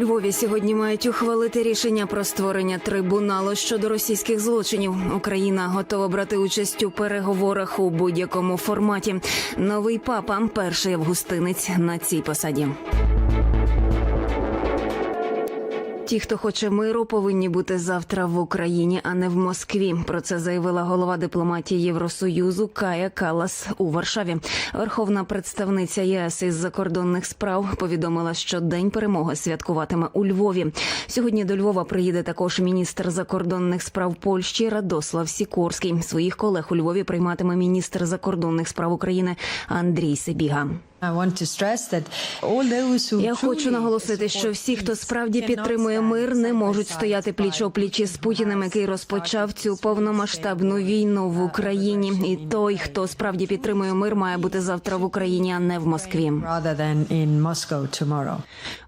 Львові сьогодні мають ухвалити рішення про створення трибуналу щодо російських злочинів. Україна готова брати участь у переговорах у будь-якому форматі. Новий папа перший августинець на цій посаді. Ті, хто хоче миру, повинні бути завтра в Україні, а не в Москві. Про це заявила голова дипломатії Євросоюзу Кая Калас у Варшаві. Верховна представниця ЄС із закордонних справ повідомила, що день перемоги святкуватиме у Львові. Сьогодні до Львова приїде також міністр закордонних справ Польщі Радослав Сікорський. Своїх колег у Львові прийматиме міністр закордонних справ України Андрій Сибіга. Я хочу наголосити, що всі, хто справді підтримує мир, не можуть стояти пліч опліч із Путіним, який розпочав цю повномасштабну війну в Україні. І той, хто справді підтримує мир, має бути завтра в Україні, а не в Москві.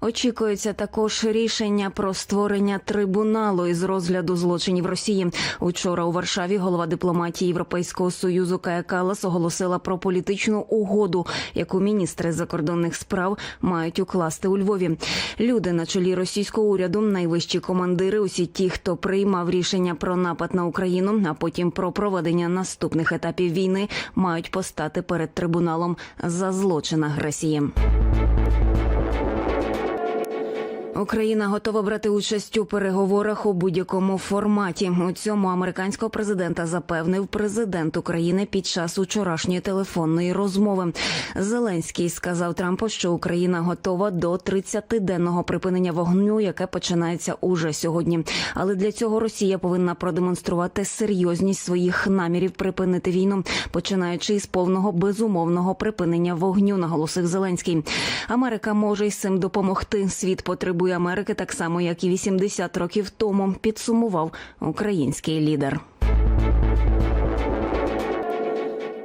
Очікується також рішення про створення трибуналу із розгляду злочинів Росії. Учора у Варшаві голова дипломатії Європейського союзу Кая Калас оголосила про політичну угоду, яку міністри закордонних справ мають укласти у Львові. Люди на чолі російського уряду, найвищі командири, усі ті, хто приймав рішення про напад на Україну, а потім про проведення наступних етапів війни, мають постати перед трибуналом за злочин агресії. Україна готова брати участь у переговорах у будь-якому форматі. У цьому американського президента запевнив президент України під час учорашньої телефонної розмови. Зеленський сказав Трампу, що Україна готова до 30-денного припинення вогню, яке починається уже сьогодні. Але для цього Росія повинна продемонструвати серйозність своїх намірів припинити війну, починаючи із повного безумовного припинення вогню, наголосив Зеленський. Америка може із цим допомогти. Світ потребує Америки так само, як і 80 років тому. Підсумував український лідер.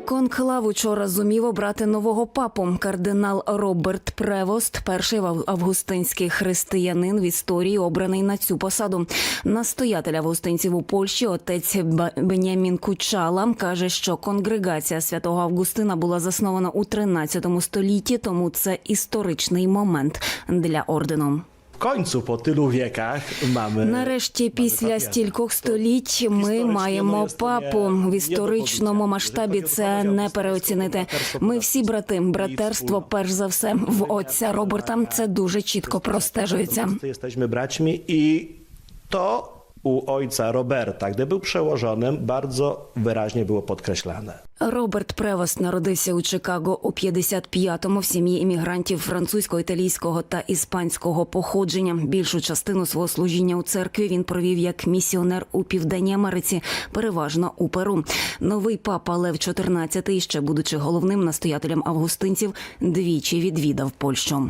Конклав учора зумів обрати нового папу. Кардинал Роберт Превост, перший ав- августинський християнин в історії, обраний на цю посаду. Настоятель августинців у Польщі, отець Бенямін Кучала, каже, що конгрегація святого Августина була заснована у 13 столітті, тому це історичний момент для ордену. Końcu po tylu wiekach mamy. Нарешті, після стількох століть, ми маємо папу в історичному масштабі. Це не переоцінити. Ми всі брати. Братерство, перш за все, в отця Роберта. Це дуже чітко простежується. Jesteśmy braćmi i to u ojca Roberta, gdy był przełożonym, bardzo wyraźnie było podkreślane. Роберт Превост народився у Чикаго у 55-му в сім'ї іммігрантів французького, італійського та іспанського походження. Більшу частину свого служіння у церкві він провів як місіонер у південній Америці, переважно у Перу. Новий папа Лев XIV, ще будучи головним настоятелем августинців, двічі відвідав Польщу.